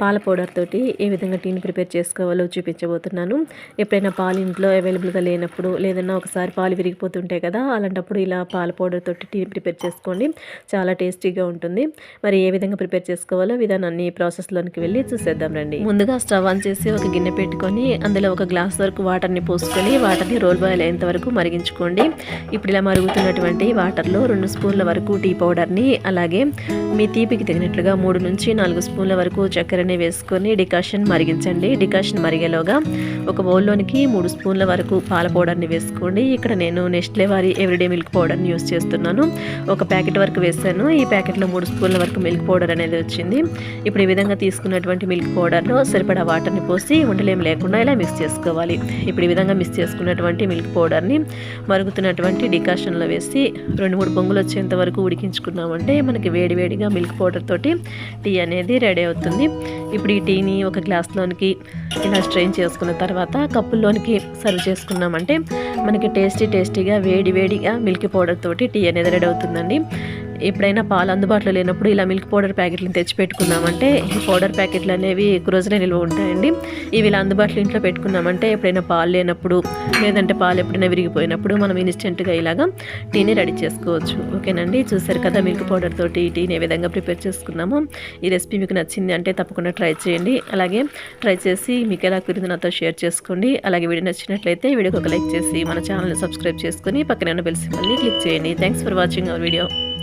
పాల పౌడర్ తోటి ఏ విధంగా టీని ప్రిపేర్ చేసుకోవాలో చూపించబోతున్నాను. ఎప్పుడైనా పాలు ఇంట్లో అవైలబుల్గా లేనప్పుడు లేదన్నా ఒకసారి పాలు విరిగిపోతుంటాయి కదా అలాంటప్పుడు ఇలా పాల పౌడర్ తోటి టీ ప్రిపేర్ చేసుకోండి. చాలా టేస్టీగా ఉంటుంది. మరి ఏ విధంగా ప్రిపేర్ చేసుకోవాలో విధానాన్ని ప్రాసెస్లోనికి వెళ్ళి చూసేద్దాం రండి. ముందుగా స్టవ్ ఆన్ చేసి ఒక గిన్నె పెట్టుకొని అందులో ఒక గ్లాస్ వరకు వాటర్ని పోసుకొని వాటర్ని రోల్ బాయిల్ అయ్యేంత వరకు మరిగించుకోండి. ఇప్పుడు ఇలా మరుగుతున్నటువంటి వాటర్లో రెండు స్పూన్ల వరకు టీ పౌడర్ని అలాగే మీ తీపికి తగినట్లుగా మూడు నుంచి నాలుగు స్పూన్ల వరకు చక్కెర వాటర్ని వేసుకొని డికాషన్ మరిగించండి. డికాషన్ మరిగేలోగా ఒక బౌల్లోనికి మూడు స్పూన్ల వరకు పాల పౌడర్ని వేసుకోండి. ఇక్కడ నేను నెస్ట్లే వారి ఎవ్రీడే మిల్క్ పౌడర్ని యూస్ చేస్తున్నాను. ఒక ప్యాకెట్ వరకు వేసాను. ఈ ప్యాకెట్లో మూడు స్పూన్ల వరకు మిల్క్ పౌడర్ అనేది వచ్చింది. ఇప్పుడు ఈ విధంగా తీసుకున్నటువంటి మిల్క్ పౌడర్లో సరిపడా వాటర్ని పోసి ఉండలేం లేకుండా ఇలా మిక్స్ చేసుకోవాలి. ఇప్పుడు ఈ విధంగా మిక్స్ చేసుకున్నటువంటి మిల్క్ పౌడర్ని మరుగుతున్నటువంటి డికాషన్లో వేసి రెండు మూడు పొంగులు వచ్చేంత వరకు ఉడికించుకున్నామంటే మనకి వేడివేడిగా మిల్క్ పౌడర్ తోటి టీ అనేది రెడీ అవుతుంది. ఇప్పుడు ఈ టీని ఒక గ్లాస్లోనికి ఇలా స్ట్రెయిన్ చేసుకున్న తర్వాత కప్పుల్లోనికి సర్వ్ చేసుకున్నామంటే మనకి టేస్టీ టేస్టీగా వేడి వేడిగా మిల్క్ పౌడర్ తోటి టీ అనేది రెడీ అవుతుందండి. ఎప్పుడైనా పాలు అందుబాటులో లేనప్పుడు ఇలా మిల్క్ పౌడర్ ప్యాకెట్లను తెచ్చి పెట్టుకున్నామంటే ఈ పౌడర్ ప్యాకెట్లు అనేవి ఎక్కువ రోజులే నిల్వ ఉంటాయండి. ఇవి ఇలా అందుబాటులో ఇంట్లో పెట్టుకున్నామంటే ఎప్పుడైనా పాలు లేనప్పుడు లేదంటే పాలు ఎప్పుడైనా విరిగిపోయినప్పుడు మనం ఇన్స్టెంట్గా ఇలాగా టీని రెడీ చేసుకోవచ్చు. ఓకేనండి? చూసారు కదా మిల్క్ పౌడర్ తోటి టీని ఏ విధంగా ప్రిపేర్ చేసుకున్నాము. ఈ రెసిపీ మీకు నచ్చింది అంటే తప్పకుండా ట్రై చేయండి. అలాగే ట్రై చేసి మీకు ఎలా కుదిరింది నాతో షేర్ చేసుకోండి. అలాగే వీడియో నచ్చినట్లయితే వీడియోకి ఒక లైక్ చేసి మన ఛానల్ని సబ్స్క్రైబ్ చేసుకుని పక్కన ఉన్న బెల్ సింబల్ని క్లిక్ చేయండి. Thanks for watching our video.